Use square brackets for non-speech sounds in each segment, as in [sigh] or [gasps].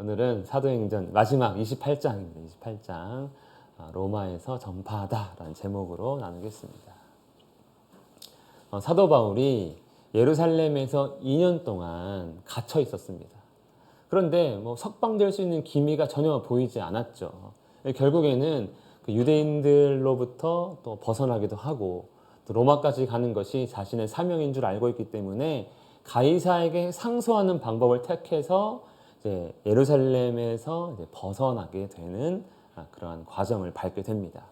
오늘은 사도행전 마지막 28장입니다. 28장 아, 로마에서 전파하다라는 제목으로 나누겠습니다. 어, 사도 바울이 예루살렘에서 2년 동안 갇혀 있었습니다. 그런데 뭐 석방될 수 있는 기미가 전혀 보이지 않았죠. 결국에는 그 유대인들로부터 또 벗어나기도 하고 또 로마까지 가는 것이 자신의 사명인 줄 알고 있기 때문에 가이사에게 상소하는 방법을 택해서 이제 예루살렘에서 이제 벗어나게 되는 아, 그러한 과정을 밟게 됩니다.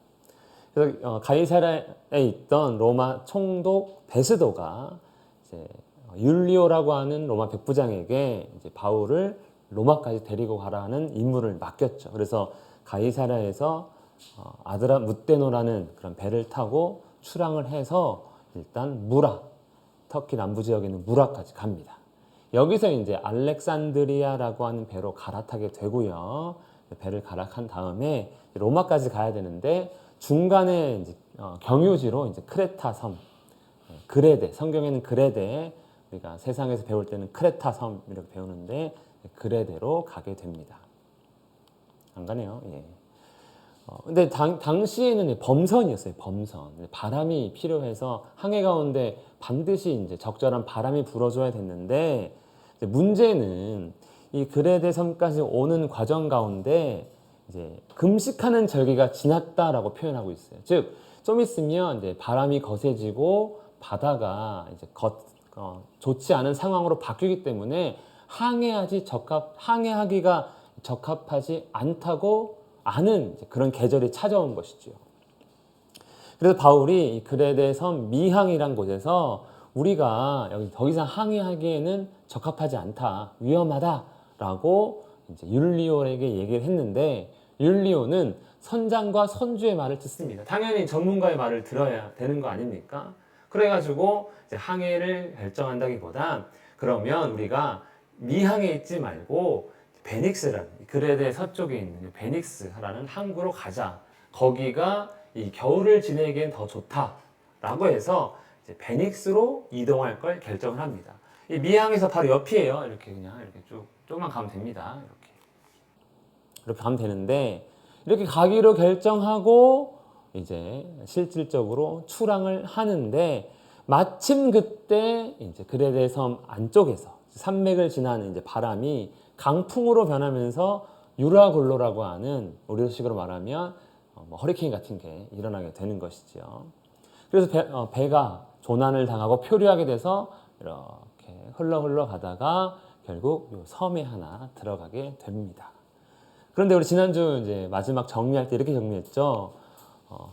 그래서 어, 가이사라에 있던 로마 총독 베스도가 이제 율리오라고 하는 로마 백부장에게 이제 바울을 로마까지 데리고 가라는 임무를 맡겼죠. 그래서 가이사라에서 어, 아드라 무테노라는 그런 배를 타고 출항을 해서 일단 무라 터키 남부 지역에 있는 무라까지 갑니다. 여기서 이제 알렉산드리아라고 하는 배로 갈아타게 되고요. 배를 갈아탄 다음에 로마까지 가야 되는데 중간에 이제 어, 경유지로 이제 크레타 섬, 예, 그레데 성경에는 그레데 우리가 세상에서 배울 때는 크레타 섬 이렇게 배우는데 그레데로 가게 됩니다. 안 가네요. 예. 어, 근데 당, 당시에는 범선이었어요. 범선. 바람이 필요해서 항해 가운데 반드시 이제 적절한 바람이 불어줘야 됐는데 문제는 이 그레데 섬까지 오는 과정 가운데 이제 금식하는 절기가 지났다라고 표현하고 있어요. 즉, 좀 있으면 이제 바람이 거세지고 바다가 이제 겉, 어, 좋지 않은 상황으로 바뀌기 때문에 항해하지 적합, 항해하기가 적합하지 않다고 아는 그런 계절이 찾아온 것이죠. 그래서 바울이 이 그레데 섬 미항이란 곳에서 우리가 여기 더 이상 항해하기에는 적합하지 않다, 위험하다라고 이제 율리오에게 얘기를 했는데 율리오는 선장과 선주의 말을 듣습니다. 당연히 전문가의 말을 들어야 되는 거 아닙니까? 그래가지고 항해를 결정한다기보다 그러면 우리가 미항에 있지 말고 베닉스라는 그레데 서쪽에 있는 베닉스라는 항구로 가자. 거기가 이 겨울을 지내기엔 더 좋다라고 해서 베닉스로 이동할 걸 결정을 합니다. 이 미항에서 바로 옆이에요. 이렇게 그냥 이렇게 쭉 조금만 가면 됩니다. 이렇게 이렇게 가면 되는데 이렇게 가기로 결정하고 이제 실질적으로 출항을 하는데 마침 그때 이제 그레데 섬 안쪽에서 산맥을 지나는 이제 바람이 강풍으로 변하면서 유라굴로라고 하는 우리식으로 말하면 어, 뭐 허리케인 같은 게 일어나게 되는 것이죠. 그래서 배, 어, 배가 조난을 당하고 표류하게 돼서 이렇게 흘러 흘러 가다가 결국 요 섬에 하나 들어가게 됩니다. 그런데 우리 지난주 이제 마지막 정리할 때 이렇게 정리했죠. 어,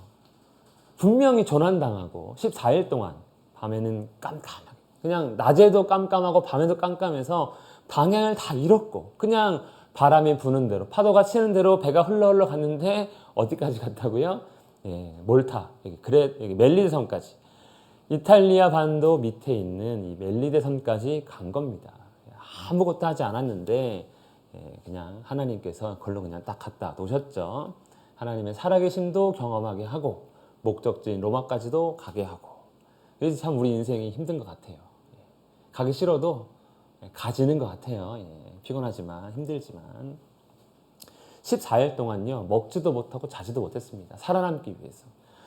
분명히 조난당하고 14일 동안 밤에는 깜깜하게 그냥 낮에도 깜깜하고 밤에도 깜깜해서 방향을 다 잃었고 그냥 바람이 부는 대로 파도가 치는 대로 배가 흘러 흘러 갔는데 어디까지 갔다고요? 예, 몰타 여기 그래 여기 멜리데 섬까지 이탈리아 반도 밑에 있는 이 멜리데 섬까지 간 겁니다. 아무것도 하지 않았는데 예, 그냥 하나님께서 걸로 그냥 딱 갖다 놓으셨죠. 하나님의 살아계심도 경험하게 하고 목적지인 로마까지도 가게 하고 그래서 참 우리 인생이 힘든 것 같아요. 예, 가기 싫어도 가지는 것 같아요. 예, 피곤하지만 힘들지만 14일 동안요 먹지도 못하고 자지도 못했습니다. 살아남기 위해서.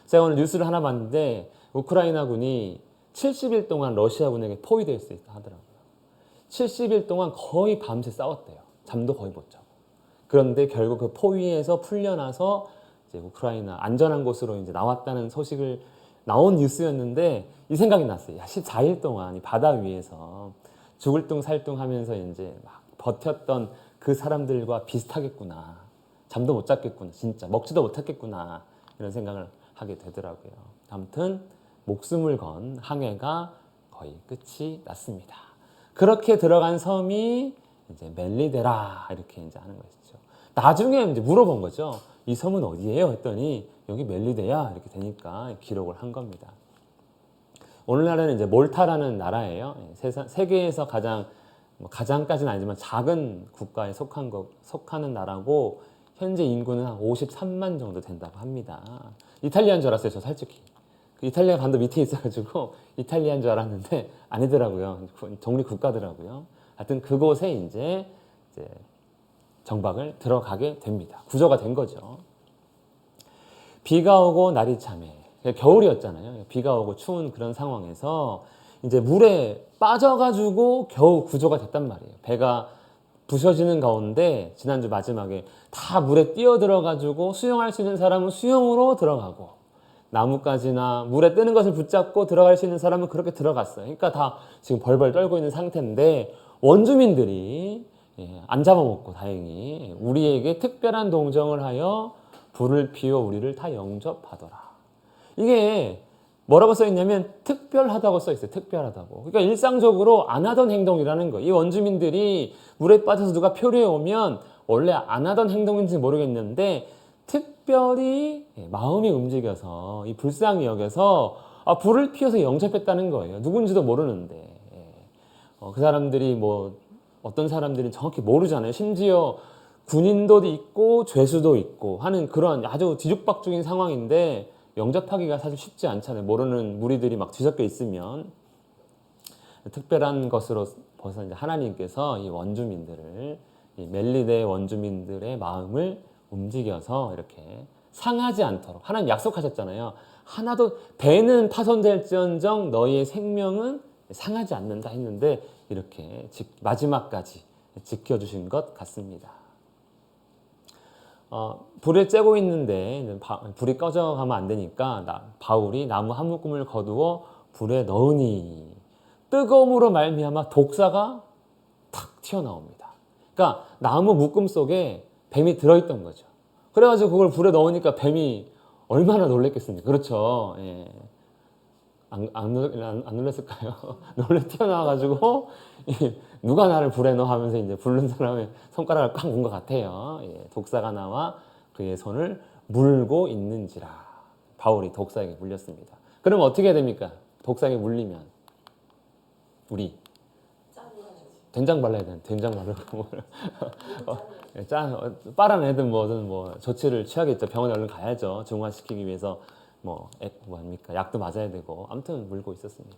제가 오늘 뉴스를 하나 봤는데 우크라이나군이 70일 동안 러시아군에게 포위되어 있다 하더라고요. 70일 동안 거의 밤새 싸웠대요. 잠도 거의 못 자고. 그런데 결국 그 포위에서 풀려나서 이제 우크라이나 안전한 곳으로 이제 나왔다는 소식을 나온 뉴스였는데 이 생각이 났어요. 야, 14일 동안 이 바다 위에서 죽을 둥 살둥 하면서 이제 막 버텼던 그 사람들과 비슷하겠구나. 잠도 못 잤겠구나. 진짜 먹지도 못했겠구나. 이런 생각을 하게 되더라고요. 아무튼 목숨을 건 항해가 거의 끝이 났습니다. 그렇게 들어간 섬이 이제 멜리데라 이렇게 이제 하는 것이죠. 나중에 이제 물어본 거죠. 이 섬은 어디예요? 했더니 여기 멜리데야 이렇게 되니까 기록을 한 겁니다. 오늘날에는 이제 몰타라는 나라예요. 예, 세상, 세계에서 가장 뭐 가장까지는 아니지만 작은 국가에 속한 거, 속하는 나라고 현재 인구는 한 53만 정도 된다고 합니다. 이탈리아인 줄 알았어요, 저 솔직히. 그 이탈리아 반도 밑에 있어가지고 [laughs] 이탈리아인 줄 알았는데 [laughs] 아니더라고요. 독립 국가더라고요. 하여튼 그곳에 이제, 이제 정박을 들어가게 됩니다. 구조가 된 거죠. 비가 오고 날이 참해. 겨울이었잖아요. 비가 오고 추운 그런 상황에서 이제 물에 빠져가지고 겨우 구조가 됐단 말이에요. 배가 부셔지는 가운데 지난주 마지막에 다 물에 뛰어들어 가지고 수영할 수 있는 사람은 수영으로 들어가고 나뭇가지나 물에 뜨는 것을 붙잡고 들어갈 수 있는 사람은 그렇게 들어갔어요. 그러니까 다 지금 벌벌 떨고 있는 상태인데 원주민들이 예, 안 잡아먹고 다행히 우리에게 특별한 동정을 하여 불을 피워 우리를 다 영접하더라. 이게 뭐라고 써 있냐면 특별하다고 써 있어요. 특별하다고. 그러니까 일상적으로 안 하던 행동이라는 거. 이 원주민들이 물에 빠져서 누가 표류해 오면 원래 안 하던 행동인지 모르겠는데 특별히 예, 마음이 움직여서 이 불쌍히 여겨서 아, 불을 피워서 영접했다는 거예요. 누군지도 모르는데 예. 어, 그 사람들이 뭐 어떤 사람들은 정확히 모르잖아요. 심지어 군인도 있고 죄수도 있고 하는 그런 아주 뒤죽박죽인 상황인데 영접하기가 사실 쉽지 않잖아요. 모르는 무리들이 막 뒤섞여 있으면 특별한 것으로 벌써 이제 하나님께서 이 원주민들을 이 멜리데 원주민들의 마음을 움직여서 이렇게 상하지 않도록 하나님 약속하셨잖아요. 하나도 배는 파손될지언정 너희의 생명은 상하지 않는다 했는데 이렇게 지- 마지막까지 지켜주신 것 같습니다. 어, 불을 쬐고 있는데 불이 꺼져가면 안 되니까 나- 바울이 나무 한 묶음을 거두어 불에 넣으니 뜨거움으로 말미암아 독사가 탁 튀어나옵니다. 그러니까 나무 묶음 속에 뱀이 들어있던 거죠. 그래가지고 그걸 불에 넣으니까 뱀이 얼마나 놀랬겠습니까? 그렇죠. 예. 안, 안, 놀- 안, 안 놀랐을까요? [laughs] 놀래 튀어나와가지고 이 누가 나를 불에 넣어 하면서 이제 부른 사람의 손가락을 꽉 문 것 같아요. 예, 독사가 나와 그의 손을 물고 있는지라 바울이 독사에게 물렸습니다. 그럼 어떻게 됩니까? 독사에게 물리면 우리 된장 발라야 되는 된장 바르고 [laughs] 어, 예, 짠 어, 빨아내든 뭐든 뭐 조치를 취하겠죠. 병원에 얼른 가야죠. 중화시키기 위해서 뭐, 액, 뭐 합니까? 약도 맞아야 되고 아무튼 물고 있었습니다.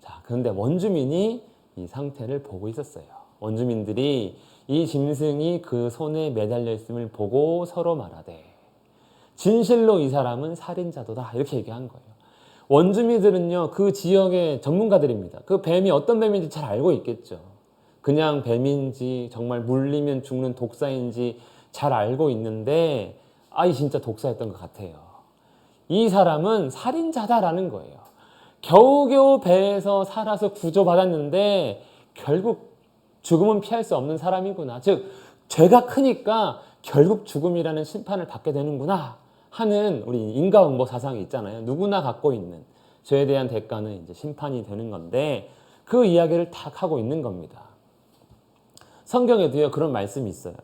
자, 그런데 원주민이 이 상태를 보고 있었어요. 원주민들이 이 짐승이 그 손에 매달려 있음을 보고 서로 말하되 진실로 이 사람은 살인자도다 이렇게 얘기한 거예요. 원주민들은요 그 지역의 전문가들입니다. 그 뱀이 어떤 뱀인지 잘 알고 있겠죠. 그냥 뱀인지 정말 물리면 죽는 독사인지 잘 알고 있는데 아이 진짜 독사였던 것 같아요. 이 사람은 살인자다라는 거예요. 겨우겨우 배에서 살아서 구조받았는데 결국 죽음은 피할 수 없는 사람이구나. 즉 죄가 크니까 결국 죽음이라는 심판을 받게 되는구나 하는 우리 인과응보 사상이 있잖아요. 누구나 갖고 있는 죄에 대한 대가는 이제 심판이 되는 건데 그 이야기를 탁 하고 있는 겁니다. 성경에도요 그런 말씀이 있어요.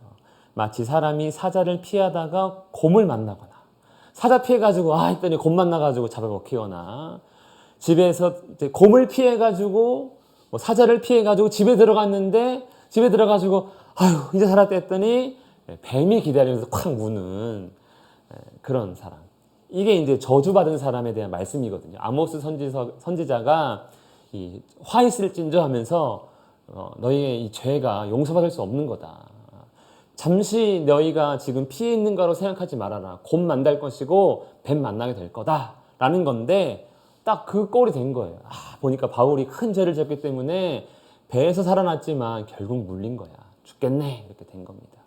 마치 사람이 사자를 피하다가 곰을 만나거나 사자 피해가지고 아 했더니 곰 만나가지고 잡아먹히거나 집에서 이제 곰을 피해가지고 뭐 사자를 피해가지고 집에 들어갔는데 집에 들어가지고 아유 이제 살았다 했더니 뱀이 기다리면서 콱 무는 그런 사람. 이게 이제 저주받은 사람에 대한 말씀이거든요. 아모스 선지서, 선지자가 이 화 있을진저 하면서 어, 너희의 이 죄가 용서받을 수 없는 거다. 잠시 너희가 지금 피해 있는 거로 생각하지 말아라. 곧 만날 것이고 뱀 만나게 될 거다 라는 건데 딱 그 꼴이 된 거예요. 아, 보니까 바울이 큰 죄를 졌기 때문에 배에서 살아났지만 결국 물린 거야. 죽겠네 이렇게 된 겁니다.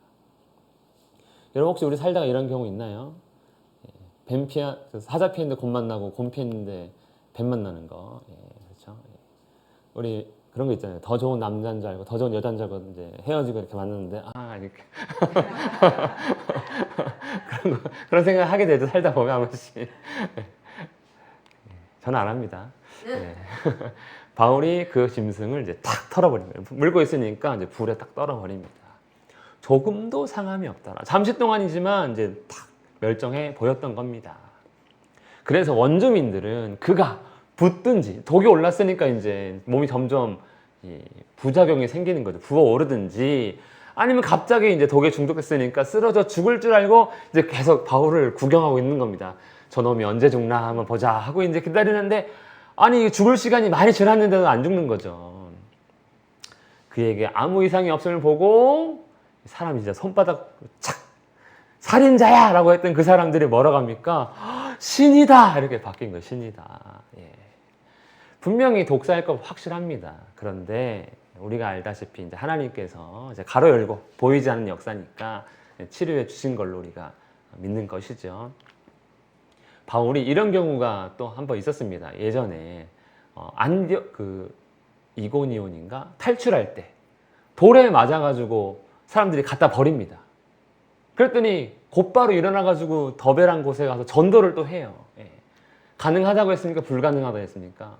여러분 혹시 우리 살다가 이런 경우 있나요? 예, 뱀 피하 사자 피했는데 곰 만나고 곰 피했는데 뱀 만나는 거 예, 그렇죠. 예. 우리 그런 거 있잖아요. 더 좋은 남자인 줄 알고 더 좋은 여자인 줄 알고 이제 헤어지고 이렇게 만났는데 아 이렇게 [laughs] 그런 거, 그런 생각 하게 되죠. 살다 보면 한 번씩. 예. 저는 안 합니다. 예. [laughs] 바울이 그 짐승을 이제 탁 털어버립니다. 물고 있으니까 이제 불에 딱 떨어버립니다. 조금도 상함이 없더라. 잠시 동안이지만 이제 탁 멸종해 보였던 겁니다. 그래서 원주민들은 그가 붙든지 독이 올랐으니까 이제 몸이 점점 이 부작용이 생기는 거죠. 부어오르든지 아니면 갑자기 이제 독에 중독됐으니까 쓰러져 죽을 줄 알고 이제 계속 바울을 구경하고 있는 겁니다. 저놈이 언제 죽나 한번 보자 하고 이제 기다리는데 아니 죽을 시간이 많이 지났는데도 안 죽는 거죠. 그에게 아무 이상이 없음을 보고 사람이 진짜 손바닥 착 살인자야 라고 했던 그 사람들이 뭐라고 합니까? [gasps] 신이다 이렇게 바뀐 거예요. 신이다. 예. 분명히 독사일 거 확실합니다. 그런데 우리가 알다시피 이제 하나님께서 이제 가로 열고 보이지 않는 역사니까 치료해 주신 걸로 우리가 믿는 것이죠. 바울이 이런 경우가 또 한 번 있었습니다. 예전에 어, 안디오 그 이고니온인가 탈출할 때 돌에 맞아가지고 사람들이 갖다 버립니다. 그랬더니 곧바로 일어나가지고 더베란 곳에 가서 전도를 또 해요. 예. 가능하다고 했습니까? 불가능하다고 했습니까?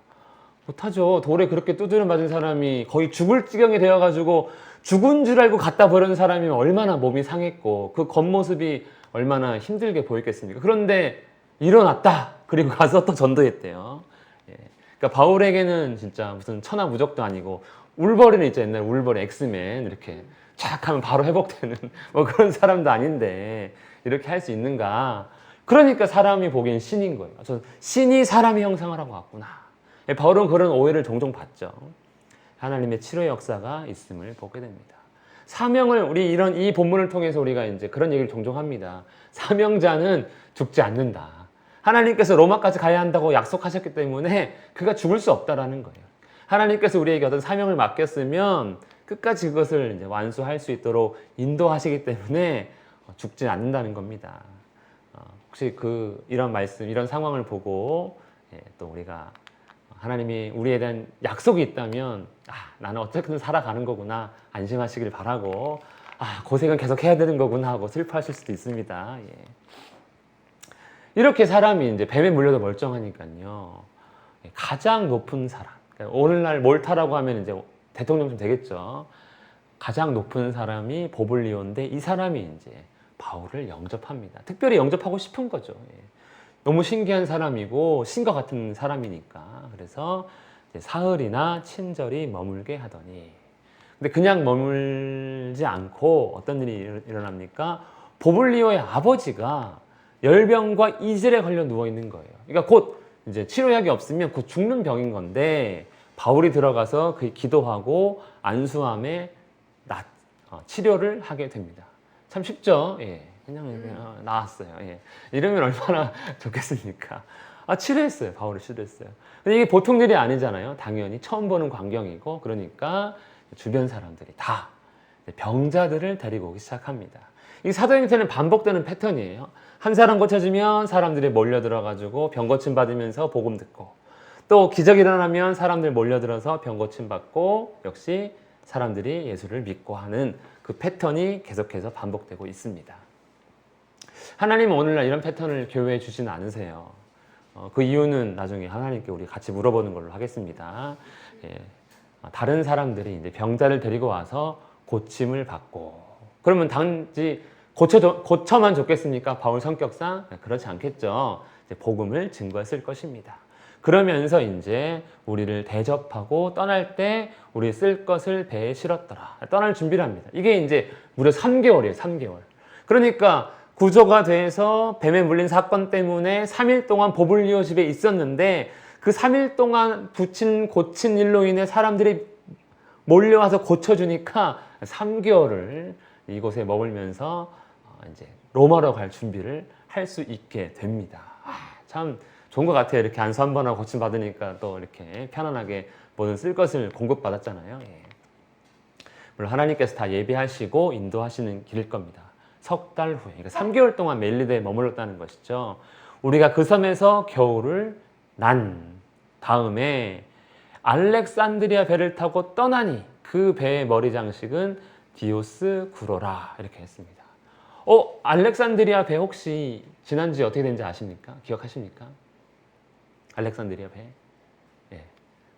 못하죠. 돌에 그렇게 두드려 맞은 사람이 거의 죽을 지경이 되어가지고 죽은 줄 알고 갖다 버리는 사람이 얼마나 몸이 상했고 그 겉모습이 얼마나 힘들게 보였겠습니까? 그런데 일어났다. 그리고 가서 또 전도했대요. 예. 그러니까 바울에게는 진짜 무슨 천하무적도 아니고 울버리는 있죠. 옛날 울버리 엑스맨 이렇게 쫙 하면 바로 회복되는 [laughs] 뭐 그런 사람도 아닌데 이렇게 할 수 있는가? 그러니까 사람이 보기엔 신인 거예요. 저 신이 사람의 형상을 하고 왔구나. 예, 바울은 그런 오해를 종종 받죠. 하나님의 치료의 역사가 있음을 보게 됩니다. 사명을 우리 이런 이 본문을 통해서 우리가 이제 그런 얘기를 종종 합니다. 사명자는 죽지 않는다. 하나님께서 로마까지 가야 한다고 약속하셨기 때문에 그가 죽을 수 없다라는 거예요. 하나님께서 우리에게 어떤 사명을 맡겼으면 끝까지 그것을 이제 완수할 수 있도록 인도하시기 때문에 죽지 않는다는 겁니다. 어, 혹시 그 이런 말씀, 이런 상황을 보고 예, 또 우리가 하나님이 우리에 대한 약속이 있다면 아, 나는 어쨌든 살아가는 거구나 안심하시길 바라고 아, 고생은 계속 해야 되는 거구나 하고 슬퍼하실 수도 있습니다. 예. 이렇게 사람이 이제 뱀에 물려도 멀쩡하니까요. 예, 가장 높은 사람. 그러니까 오늘날 몰타라고 하면 이제 대통령 좀 되겠죠. 가장 높은 사람이 보블리오인데 이 사람이 이제 바울을 영접합니다. 특별히 영접하고 싶은 거죠. 예. 너무 신기한 사람이고 신과 같은 사람이니까 그래서 사흘이나 친절히 머물게 하더니 근데 그냥 머물지 않고 어떤 일이 일- 일어납니까? 보블리오의 아버지가 열병과 이질에 걸려 누워 있는 거예요. 그러니까 곧 이제 치료약이 없으면 곧 죽는 병인 건데 바울이 들어가서 그 기도하고 안수함에 낫- 어, 치료를 하게 됩니다. 참 쉽죠? 예. 그냥 이렇게, 어, 나왔어요. 예. 이러면 얼마나 [laughs] 좋겠습니까? 아, 치료했어요. 바울을 치료했어요. 근데 이게 보통 일이 아니잖아요. 당연히 처음 보는 광경이고, 그러니까 주변 사람들이 다 병자들을 데리고 오기 시작합니다. 이 사도행전은 반복되는 패턴이에요. 한 사람 고쳐지면 사람들이 몰려들어가지고 병 고침 받으면서 복음 듣고, 또 기적이 일어나면 사람들 몰려들어서 병 고침 받고, 역시 사람들이 예수를 믿고 하는 그 패턴이 계속해서 반복되고 있습니다. 하나님은 오늘날 이런 패턴을 교회에 주지는 않으세요. 어, 그 이유는 나중에 하나님께 우리 같이 물어보는 걸로 하겠습니다. 예. 어, 다른 사람들이 이제 병자를 데리고 와서 고침을 받고 그러면 단지 고쳐 고쳐만 줬겠습니까? 바울 성격상 네, 그렇지 않겠죠. 복음을 증거했을 것입니다. 그러면서 이제 우리를 대접하고 떠날 때 우리 쓸 것을 배에 실었더라. 떠날 준비를 합니다. 이게 이제 무려 3개월이에요. 3개월. 그러니까 구조가 돼서 뱀에 물린 사건 때문에 3일 동안 보블리오 집에 있었는데 그 3일 동안 붙인 고친 일로 인해 사람들이 몰려와서 고쳐주니까 3개월을 이곳에 머물면서 어, 이제 로마로 갈 준비를 할 수 있게 됩니다. 아, 참 좋은 것 같아요. 이렇게 안수 한 번 하고 고침 받으니까 또 이렇게 편안하게 모든 쓸 것을 공급받았잖아요. 예. 물론 하나님께서 다 예비하시고 인도하시는 길일 겁니다. 석 달 후에, 그러니까 3개월 동안 멜리드에 머물렀다는 것이죠. 우리가 그 섬에서 겨울을 난 다음에 알렉산드리아 배를 타고 떠나니 그 배의 머리 장식은 디오스 구로라 이렇게 했습니다. 어, 알렉산드리아 배 혹시 지난주에 어떻게 된지 아십니까? 기억하십니까? 알렉산드리아 배. 예.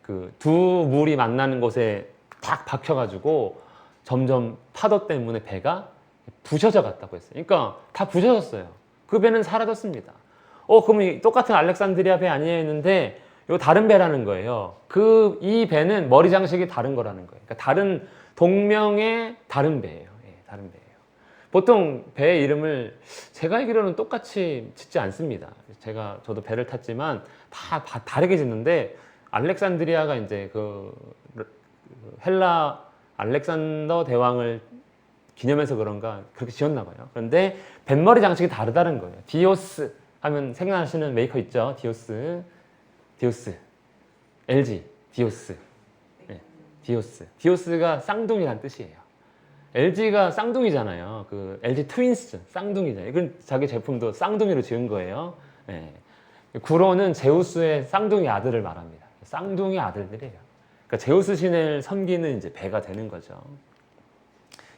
그 두 물이 만나는 곳에 딱 박혀가지고 점점 파도 때문에 배가 부셔져 갔다고 했어요. 그러니까 다 부셔졌어요. 그 배는 사라졌습니다. 어, 이 똑같은 알렉산드리아 배 아니에요 했는데 이거 다른 배라는 거예요. 그 이 배는 머리 장식이 다른 거라는 거예요. 그러니까 다른 동명의 다른 배예요. 예, 다른 배예요. 보통 배 이름을 제가 알기로는 똑같이 짓지 않습니다. 제가 저도 배를 탔지만 다, 다 다르게 짓는데 알렉산드리아가 이제 그 헬라 알렉산더 대왕을 기념해서 그런가 그렇게 지었나 봐요. 그런데 뱃머리 장식이 다르다는 거예요. 디오스 하면 생각나시는 메이커 있죠? 디오스, 디오스, LG, 디오스, 네, 디오스. 디오스가 쌍둥이란 뜻이에요. LG가 쌍둥이잖아요. 그 LG 트윈스 쌍둥이잖아요. 이건 자기 제품도 쌍둥이로 지은 거예요. 예. 구로는 제우스의 쌍둥이 아들을 말합니다. 쌍둥이 아들들이에요. 그러니까 제우스 신을 섬기는 이제 배가 되는 거죠.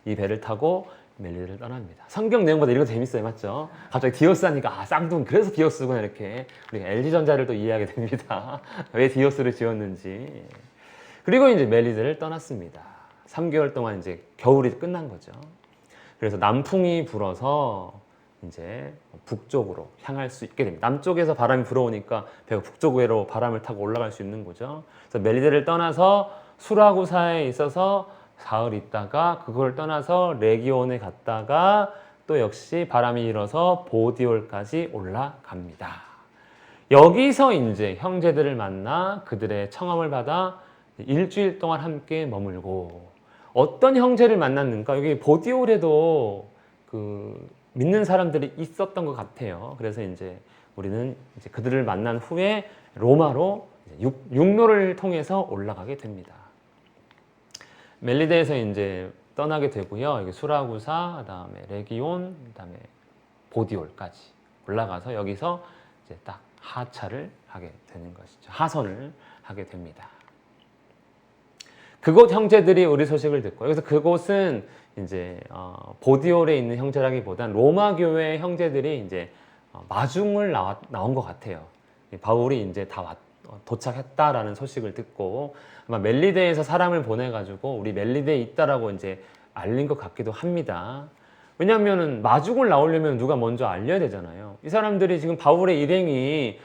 이 배를 타고 멜리드를 떠납니다. 성경 내용보다 이거 재밌어요, 맞죠? 갑자기 디오스 하니까 아 쌍둥이 그래서 디오스구나 이렇게 우리가 LG 전자를 또 이해하게 됩니다. [laughs] 왜 디오스를 지었는지. 그리고 이제 멜리드를 떠났습니다. 3개월 동안 이제 겨울이 끝난 거죠. 그래서 남풍이 불어서 이제 북쪽으로 향할 수 있게 됩니다. 남쪽에서 바람이 불어오니까 배가 북쪽으로 바람을 타고 올라갈 수 있는 거죠. 그래서 멜리데를 떠나서 수라구사에 있어서 사흘 있다가 그걸 떠나서 레기온에 갔다가 또 역시 바람이 일어서 보디올까지 올라갑니다. 여기서 이제 형제들을 만나 그들의 청함을 받아 일주일 동안 함께 머물고 어떤 형제를 만났는가 여기 보디올에도 그 믿는 사람들이 있었던 것 같아요. 그래서 이제 우리는 이제 그들을 만난 후에 로마로 육로를 통해서 올라가게 됩니다. 멜리데에서 이제 떠나게 되고요. 여기 수라구사, 그다음에 레기온, 그다음에 보디올까지 올라가서 여기서 이제 딱 하차를 하게 되는 것이죠. 하선을 하게 됩니다. 그곳 형제들이 우리 소식을 듣고 여기서 그곳은 이제 어, 보디올에 있는 형제라기보단 로마 교회 형제들이 이제 어, 마중을 나온 것 같아요. 이 바울이 이제 다 왔, 어, 도착했다라는 소식을 듣고 아마 멜리데에서 사람을 보내가지고 우리 멜리데에 있다라고 이제 알린 것 같기도 합니다. 왜냐하면은 마중을 나오려면 누가 먼저 알려야 되잖아요. 이 사람들이 지금 바울의 일행이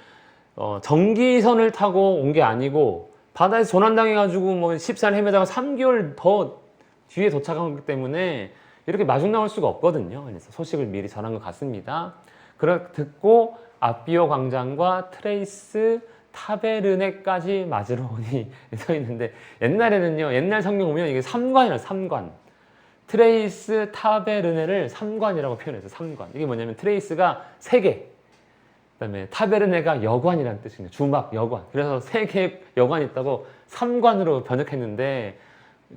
어, 전기선을 타고 온 게 아니고 바다에서 조난당해가지고 뭐 14일 헤매다가 3개월 더 뒤에 도착한 거기 때문에 이렇게 마중 나올 수가 없거든요. 그래서 소식을 미리 전한 것 같습니다. 그걸 듣고 아비오 광장과 트레이스 타베르네까지 맞으러 오니 써 [laughs] 있는데 옛날에는요. 옛날 성경 보면 이게 삼관이라 삼관. 트레이스 타베르네를 삼관이라고 표현해서 삼관. 이게 뭐냐면 트레이스가 세 개. 그다음에 타베르네가 여관이라는 뜻입니다. 주막 여관. 그래서 세 개의 여관이 있다고 삼관으로 번역했는데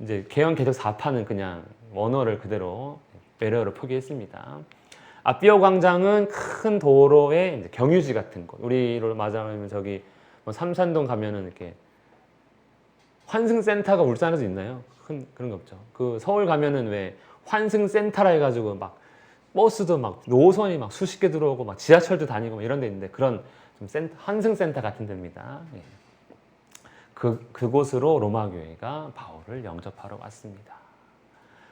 이제 개헌 개적 4파는 그냥 원어를 그대로 배려로 표기했습니다. 아비오 광장은 큰 이제 경유지 같은 곳. 우리로 말하면 저기 뭐 삼산동 가면은 이렇게 환승센터가 울산에도 있나요? 큰 그런 거 없죠. 그 서울 가면은 왜 환승센터라 해가지고 막 버스도 막 노선이 막 수십 개 들어오고 막 지하철도 다니고 막 이런 데 있는데 그런 좀 센터, 환승센터 같은 데입니다. 예. 그, 그곳으로 로마 교회가 바울을 영접하러 왔습니다.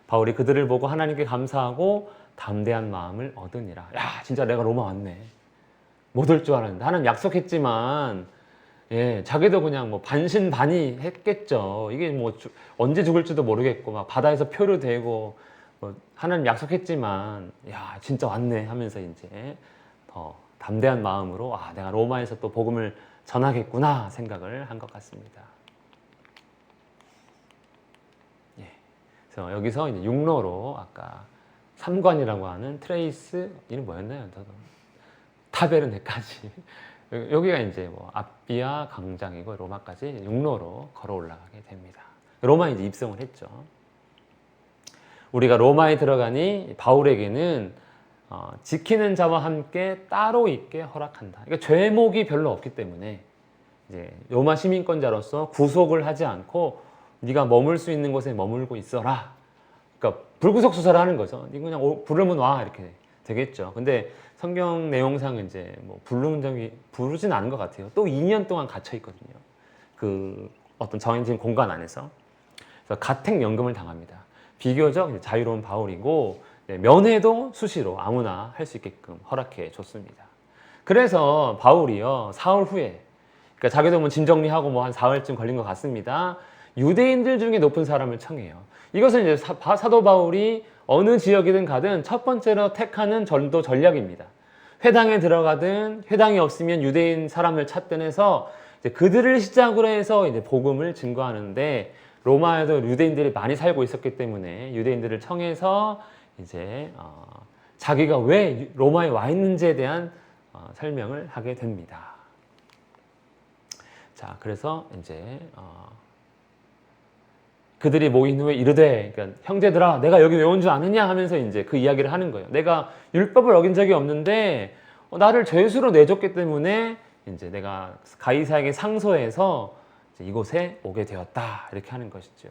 바울이 그들을 보고 하나님께 감사하고 담대한 마음을 얻으니라. 야, 진짜 내가 로마 왔네. 못 올 줄 알았는데 하나님 약속했지만 예, 자기도 그냥 뭐 반신반의 했겠죠. 이게 뭐 주- 언제 죽을지도 모르겠고 막 바다에서 표류 되고 뭐 하나님 약속했지만 야 진짜 왔네 하면서 이제 더 담대한 마음으로 아 내가 로마에서 또 복음을 전하겠구나 생각을 한 것 같습니다. 예. 그래서 여기서 이제 육로로 아까 삼관이라고 하는 트레이스 이름 뭐였나요? 타베르네까지 여기가 이제 뭐 아비아 광장이고 로마까지 육로로 걸어 올라가게 됩니다. 로마에 이제 입성을 했죠. 우리가 로마에 들어가니 바울에게는 어, 지키는 자와 함께 따로 있게 허락한다. 그러니까 죄목이 별로 없기 때문에 이제 로마 시민권자로서 구속을 하지 않고 네가 머물 수 있는 곳에 머물고 있어라. 그러니까 불구속 수사를 하는 거죠. 네 그냥 오- 부르면 와 이렇게 되겠죠. 근데 성경 내용상은 이제 뭐 적이 부르진 않은 것 같아요. 또 2년 동안 갇혀 있거든요. 그 어떤 정해진 공간 안에서 그래서 가택 연금을 당합니다. 비교적 이제 자유로운 바울이고 네, 면회도 수시로 아무나 할 수 있게끔 허락해 줬습니다. 그래서 바울이요 사흘 후에 그러니까 자기도 뭐 짐 정리하고 뭐 한 사흘쯤 걸린 것 같습니다. 유대인들 중에 높은 사람을 청해요. 이것은 이제 사, 바- 사도 바울이 어느 지역이든 가든 첫 번째로 택하는 전도 전략입니다. 회당에 들어가든 회당이 없으면 유대인 사람을 찾든 해서 그들을 시작으로 해서 이제 복음을 증거하는데 로마에도 유대인들이 많이 살고 있었기 때문에 유대인들을 청해서 이제 어, 자기가 왜 로마에 와 있는지에 대한 어, 설명을 하게 됩니다. 자, 그래서 이제 어, 그들이 모인 후에 이르되, 그러니까 형제들아, 내가 여기 왜 온 줄 아느냐 하면서 이제 그 이야기를 하는 거예요. 내가 율법을 어긴 적이 없는데 어, 나를 죄수로 내줬기 때문에 이제 내가 가이사에게 상소해서 이곳에 오게 되었다 이렇게 하는 것이죠.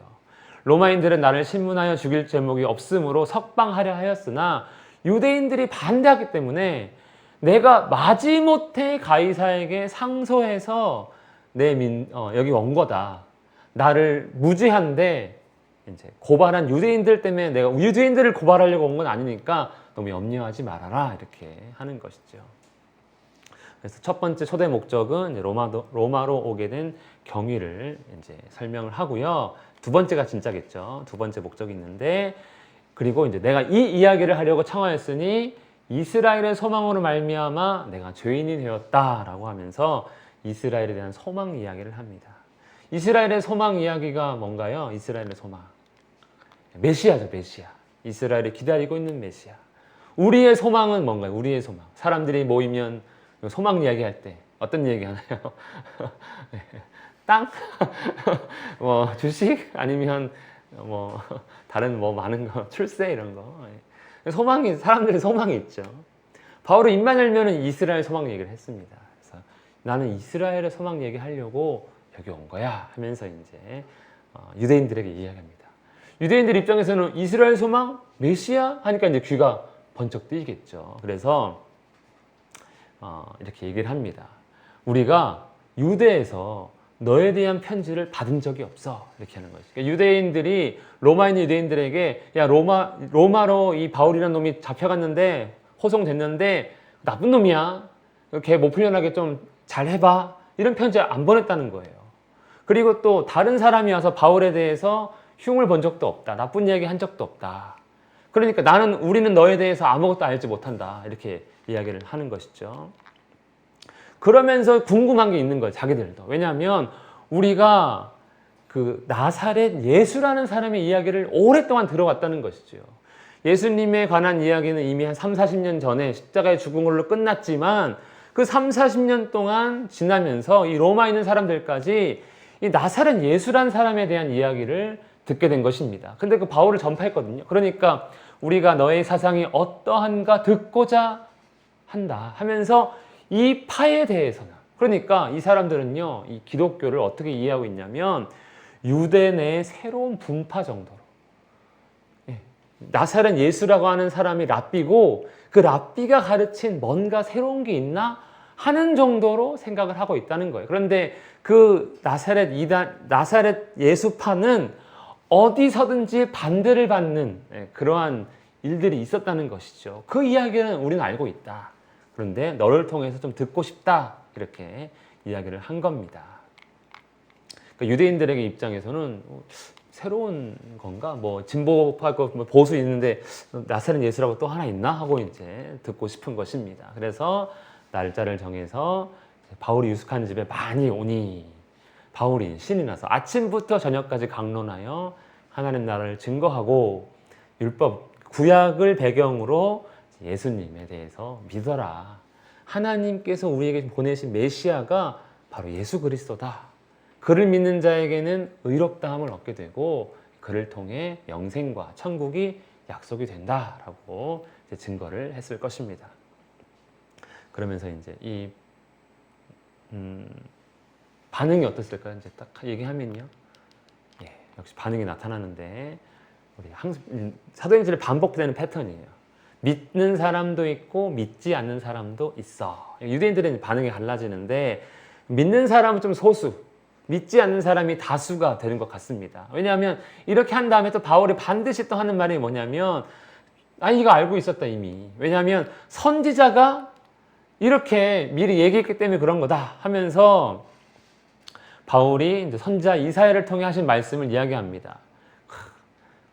로마인들은 나를 신문하여 죽일 제목이 없으므로 석방하려 하였으나 유대인들이 반대하기 때문에 내가 마지못해 가이사에게 상소해서 내 민, 어, 여기 온 거다. 나를 무죄한데 이제 고발한 유대인들 때문에 내가 유대인들을 고발하려고 온 건 아니니까 너무 염려하지 말아라 이렇게 하는 것이죠. 그래서 첫 번째 초대 목적은 로마도, 로마로 오게 된 경위를 이제 설명을 하고요. 두 번째가 진짜겠죠. 두 번째 목적이 있는데 그리고 이제 내가 이 이야기를 하려고 청하였으니 이스라엘의 소망으로 말미암아 내가 죄인이 되었다라고 하면서 이스라엘에 대한 소망 이야기를 합니다. 이스라엘의 소망 이야기가 뭔가요? 이스라엘의 소망. 메시아죠, 메시아. 이스라엘이 기다리고 있는 메시아. 우리의 소망은 뭔가요? 우리의 소망. 사람들이 모이면 소망 이야기할 때 어떤 얘기 하나요? [laughs] 땅? [laughs] 뭐 주식? 아니면 뭐 다른 뭐 많은 거 출세 이런 거. 소망이 사람들의 소망이 있죠. 바울은 입만 열면은 이스라엘 소망 얘기를 했습니다. 그래서 나는 이스라엘의 소망 얘기하려고 여기 온 거야 하면서 이제 어, 유대인들에게 이야기합니다. 유대인들 입장에서는 이스라엘 소망 메시아 하니까 이제 귀가 번쩍 뜨이겠죠. 그래서 어, 이렇게 얘기를 합니다. 우리가 유대에서 너에 대한 편지를 받은 적이 없어 이렇게 하는 거죠. 그러니까 유대인들이 로마인 유대인들에게 야 로마 로마로 이 바울이라는 놈이 잡혀갔는데 호송됐는데 나쁜 놈이야. 걔 못 풀려나게 좀 잘 해봐. 이런 편지 안 보냈다는 거예요. 그리고 또 다른 사람이 와서 바울에 대해서 흉을 본 적도 없다. 나쁜 이야기 한 적도 없다. 그러니까 나는 우리는 너에 대해서 아무것도 알지 못한다. 이렇게 이야기를 하는 것이죠. 그러면서 궁금한 게 있는 거예요. 자기들도. 왜냐하면 우리가 그 나사렛 예수라는 사람의 이야기를 오랫동안 들어왔다는 것이죠. 예수님에 관한 이야기는 이미 한 3, 40년 전에 십자가에 죽은 걸로 끝났지만 그 3, 40년 동안 지나면서 이 로마에 있는 사람들까지 이 나사렛 예수란 사람에 대한 이야기를 듣게 된 것입니다. 근데 그 바울을 전파했거든요. 그러니까 우리가 너의 사상이 어떠한가 듣고자 한다 하면서 이 파에 대해서는 그러니까 이 사람들은요 이 기독교를 어떻게 이해하고 있냐면 유대 내 새로운 분파 정도로 예, 나사렛 예수라고 하는 사람이 랍비고 그 랍비가 가르친 뭔가 새로운 게 있나 하는 정도로 생각을 하고 있다는 거예요. 그런데 그 나사렛 이단 나사렛 예수파는 어디서든지 반대를 받는 예, 그러한 일들이 있었다는 것이죠. 그 이야기는 우리는 알고 있다. 그런데 너를 통해서 좀 듣고 싶다. 이렇게 이야기를 한 겁니다. 그러니까 유대인들에게 입장에서는 어, 새로운 건가? 뭐 진보파고 뭐 보수 있는데 나사렛 예수라고 또 하나 있나 하고 이제 듣고 싶은 것입니다. 그래서 날짜를 정해서 바울이 유숙한 집에 많이 오니 바울이 신이 나서 아침부터 저녁까지 강론하여 하나님 나라를 증거하고 율법 구약을 배경으로 예수님에 대해서 믿어라. 하나님께서 우리에게 보내신 메시아가 바로 예수 그리스도다. 그를 믿는 자에게는 의롭다함을 얻게 되고 그를 통해 영생과 천국이 약속이 된다라고 증거를 했을 것입니다. 그러면서 이제 이 음, 반응이 어땠을까요? 이제 딱 얘기하면요. 예, 역시 반응이 나타나는데 우리 항상 음, 사도행전에 반복되는 패턴이에요. 믿는 사람도 있고 믿지 않는 사람도 있어. 유대인들은 반응이 달라지는데 믿는 사람은 좀 소수, 믿지 않는 사람이 다수가 되는 것 같습니다. 왜냐하면 이렇게 한 다음에 또 바울이 반드시 또 하는 말이 뭐냐면 아 이거 알고 있었다 이미. 왜냐하면 선지자가 이렇게 미리 얘기했기 때문에 그런 거다 하면서 바울이 선지자 이사야를 통해 하신 말씀을 이야기합니다.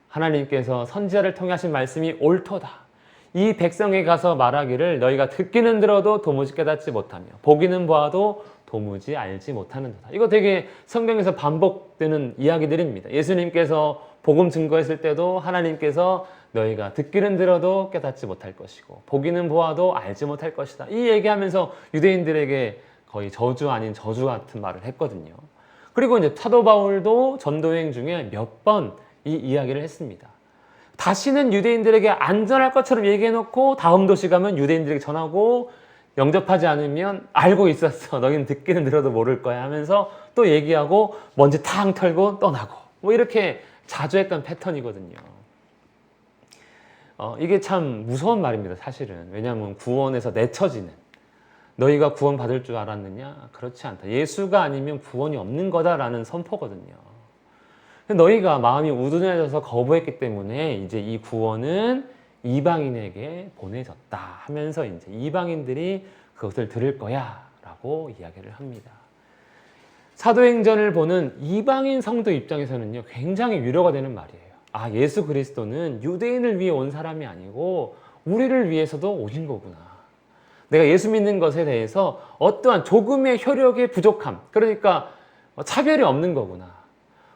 하나님께서 선지자를 통해 하신 말씀이 옳도다. 이 백성에 가서 말하기를 너희가 듣기는 들어도 도무지 깨닫지 못하며 보기는 보아도 도무지 알지 못하는 도다. 이거 되게 성경에서 반복되는 이야기들입니다. 예수님께서 복음 증거했을 때도 하나님께서 너희가 듣기는 들어도 깨닫지 못할 것이고 보기는 보아도 알지 못할 것이다. 이 얘기하면서 유대인들에게 거의 저주 아닌 저주 같은 말을 했거든요. 그리고 이제 사도 바울도 전도행 중에 몇 번 이 이야기를 했습니다. 다시는 유대인들에게 안전할 것처럼 얘기해 놓고 다음 도시 가면 유대인들에게 전하고 영접하지 않으면 알고 있었어. 너희는 듣기는 들어도 모를 거야 하면서 또 얘기하고 먼지 탕 털고 떠나고 뭐 이렇게 자주 했던 패턴이거든요. 어, 이게 참 무서운 말입니다, 사실은. 왜냐하면 구원에서 내쳐지는 너희가 구원 받을 줄 알았느냐? 그렇지 않다. 예수가 아니면 구원이 없는 거다라는 선포거든요. 너희가 마음이 우둔해져서 거부했기 때문에 이제 이 구원은 이방인에게 보내졌다 하면서 이제 이방인들이 그것을 들을 거야라고 이야기를 합니다. 사도행전을 보는 이방인 성도 입장에서는요 굉장히 위로가 되는 말이에요. 아 예수 그리스도는 유대인을 위해 온 사람이 아니고 우리를 위해서도 오신 거구나. 내가 예수 믿는 것에 대해서 어떠한 조금의 효력의 부족함, 그러니까 차별이 없는 거구나.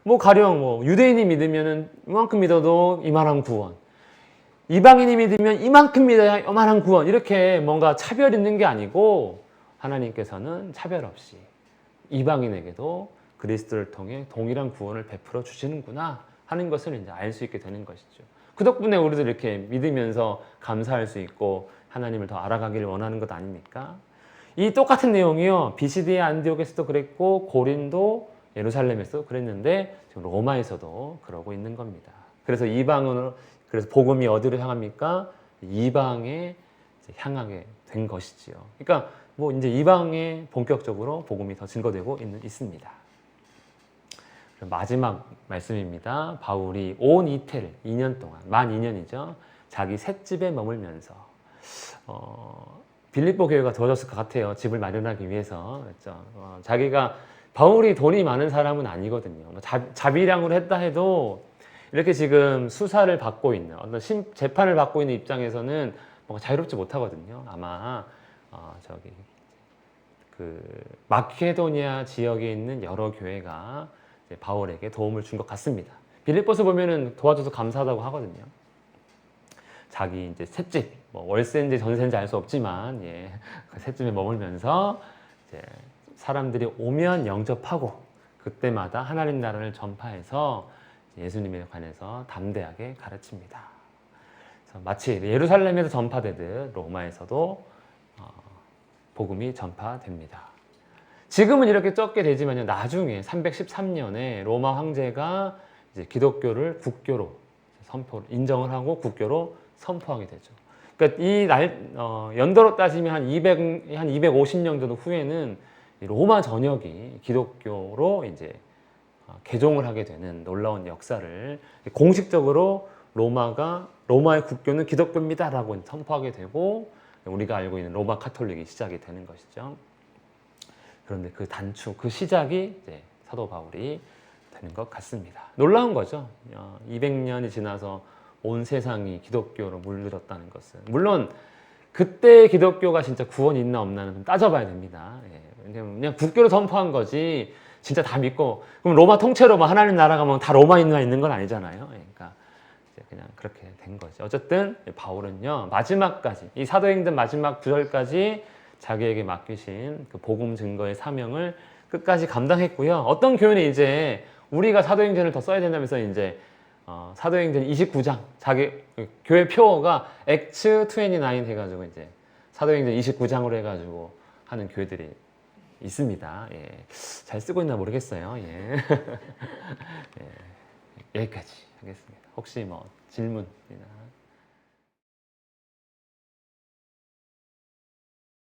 뭐 가령 뭐 유대인이 믿으면은 이만큼 믿어도 이만한 구원, 이방인이 믿으면 이만큼 믿어야 이만한 구원 이렇게 뭔가 차별 있는 게 아니고 하나님께서는 차별 없이 이방인에게도 그리스도를 통해 동일한 구원을 베풀어 주시는구나 하는 것을 이제 알 수 있게 되는 것이죠. 그 덕분에 우리도 이렇게 믿으면서 감사할 수 있고 하나님을 더 알아가기를 원하는 것 아닙니까? 이 똑같은 내용이요. 비시디의 안디옥에서도 그랬고 고린도 예루살렘에서도 그랬는데 지금 로마에서도 그러고 있는 겁니다. 그래서 이방으로 그래서 복음이 어디로 향합니까? 이방에 향하게 된 것이지요. 그러니까 뭐 이제 이방에 본격적으로 복음이 더 증거되고 있는, 있습니다. 마지막 말씀입니다. 바울이 온 이태를 2년 동안 만 2년이죠. 자기 셋집에 머물면서 어, 빌립보 교회가 도와줬을 것 같아요. 집을 마련하기 위해서 그렇죠. 어, 자기가 바울이 돈이 많은 사람은 아니거든요. 뭐 자, 자비량으로 했다 해도 이렇게 지금 수사를 받고 있는 어떤 심, 재판을 받고 있는 입장에서는 뭔가 자유롭지 못하거든요. 아마 어, 저기 그 마케도니아 지역에 있는 여러 교회가 바울에게 도움을 준 것 같습니다. 빌립보서 보면은 도와줘서 감사하다고 하거든요. 자기 이제 셋집 뭐 월세인지 전세인지 알 수 없지만 예, 그 셋집에 머물면서 이제 사람들이 오면 영접하고 그때마다 하나님 나라를 전파해서 예수님에 관해서 담대하게 가르칩니다. 마치 예루살렘에서 전파되듯 로마에서도 어, 복음이 전파됩니다. 지금은 이렇게 적게 되지만요. 나중에 313년에 로마 황제가 이제 기독교를 국교로 선포 인정을 하고 국교로 선포하게 되죠. 그러니까 이 날 어, 연도로 따지면 한 200, 한 250년 정도 후에는 이 로마 전역이 기독교로 이제 어, 개종을 하게 되는 놀라운 역사를 공식적으로 로마가 로마의 국교는 기독교입니다라고 선포하게 되고 우리가 알고 있는 로마 카톨릭이 시작이 되는 것이죠. 그런데 그 단추, 그 시작이 사도 바울이 되는 것 같습니다. 놀라운 거죠. 200년이 지나서 온 세상이 기독교로 물들었다는 것은 물론 그때 기독교가 진짜 구원이 있나 없나는 좀 따져봐야 됩니다. 예, 그냥 국교로 선포한 거지 진짜 다 믿고 그럼 로마 통째로 뭐 하나님 나라가 뭐 다 로마인만 있는 건 아니잖아요. 예, 그러니까 그냥 그렇게 된 거죠. 어쨌든 바울은요 마지막까지 이 사도행전 마지막 구절까지 자기에게 맡기신 그 복음 증거의 사명을 끝까지 감당했고요. 어떤 교회는 이제 우리가 사도행전을 더 써야 된다면서 이제 어, 사도행전 29장 자기 그 교회 표어가 액츠 29 해가지고 이제 사도행전 29장으로 해가지고 하는 교회들이 있습니다. 예. 잘 쓰고 있나 모르겠어요. 예. [laughs] 예. 여기까지 하겠습니다. 혹시 뭐 질문이나